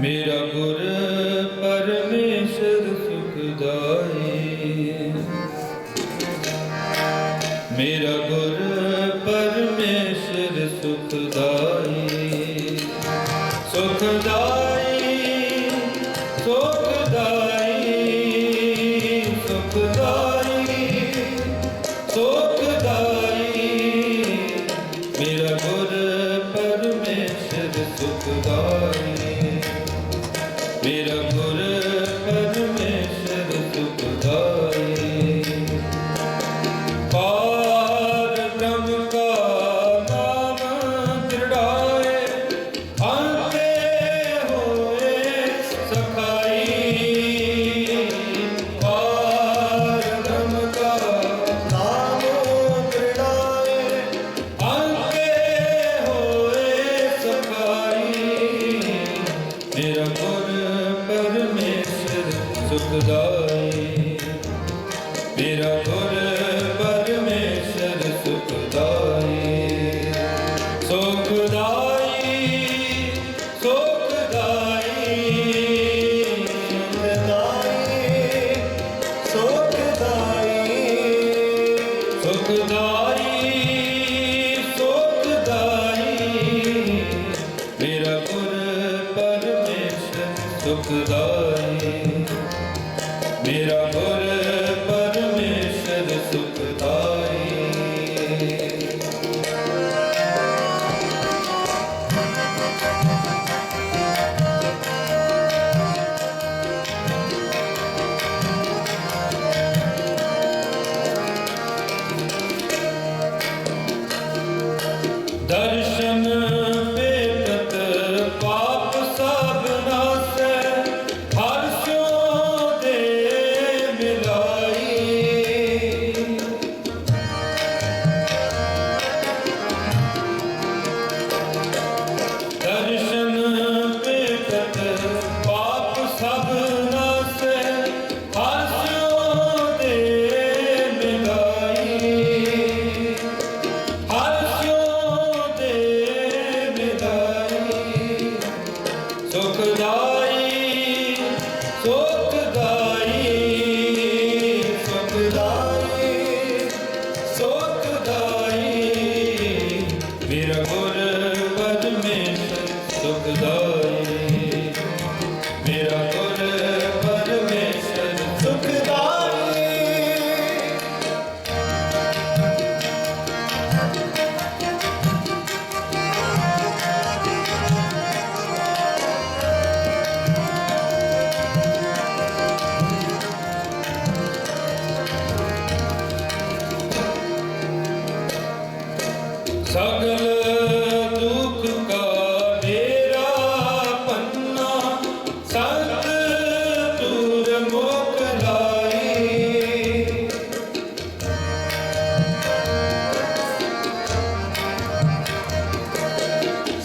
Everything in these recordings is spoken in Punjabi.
ਮੇਰਾ ਗੁਰ ਪਰਮੇਸ਼ਰ ਸੁਖਦਾਈ ਮੇਰਾ ਗੁਰ ਪਰਮੇਸ਼ਰ ਸੁਖਦਾਈ ਸੁਖਦਾਈ ਸੁਖਦਾਈ ਸੁਖਦਾਈ ਸੁਖਦਾਈ ਮੇਰਾ ਗੁਰ ਪਰਮੇਸ਼ਰ ਸੁਖਦਾਈ ਮੁਕਦਾਈ ਮੇਰਾ Oh.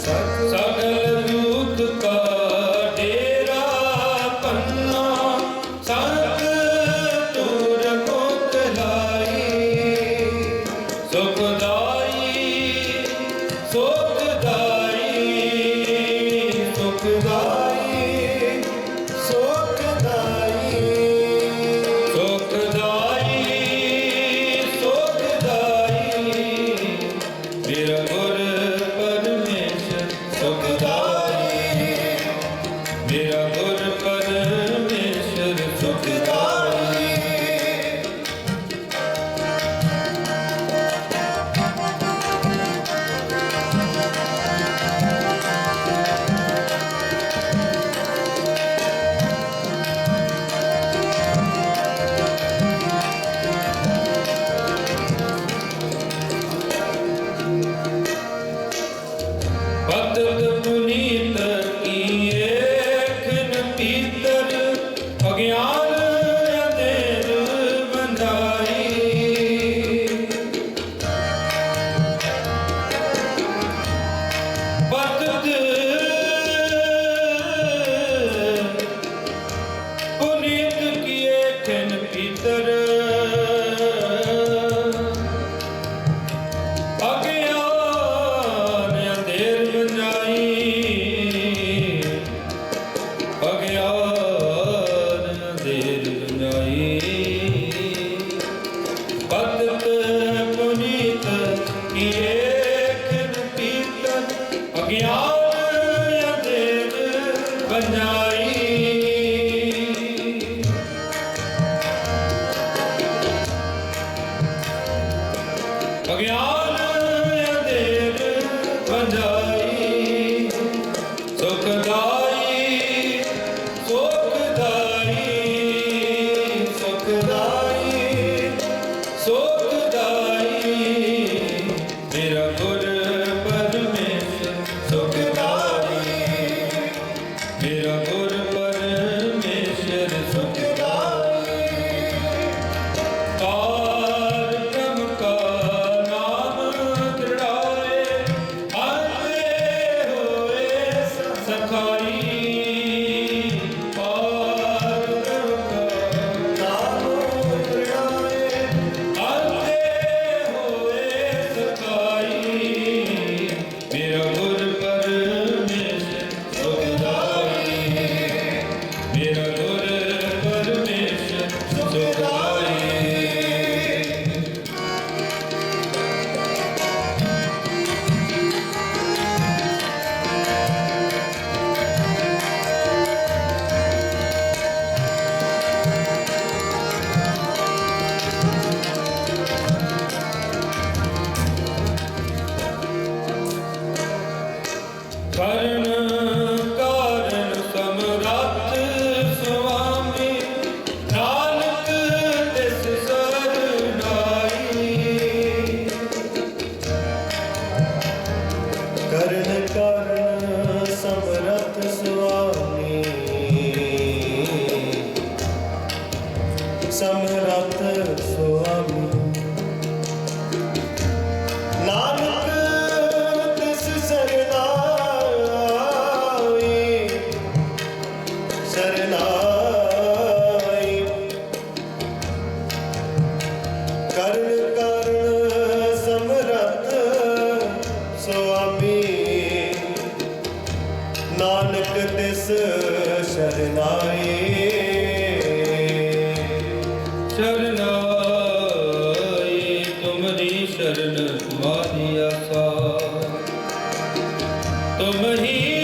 stars. 여기요. ਸ਼ਰਨ ਮਾਰੀ ਆਸਾ ਤੁਮ ਹੀ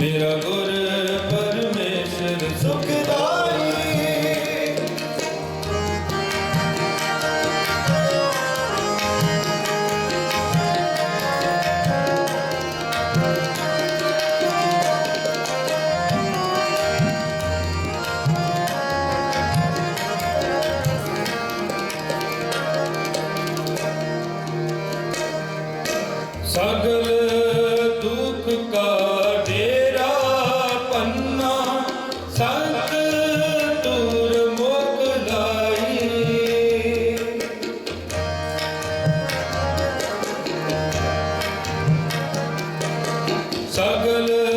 ਮੇਰਾ ਸਗਲ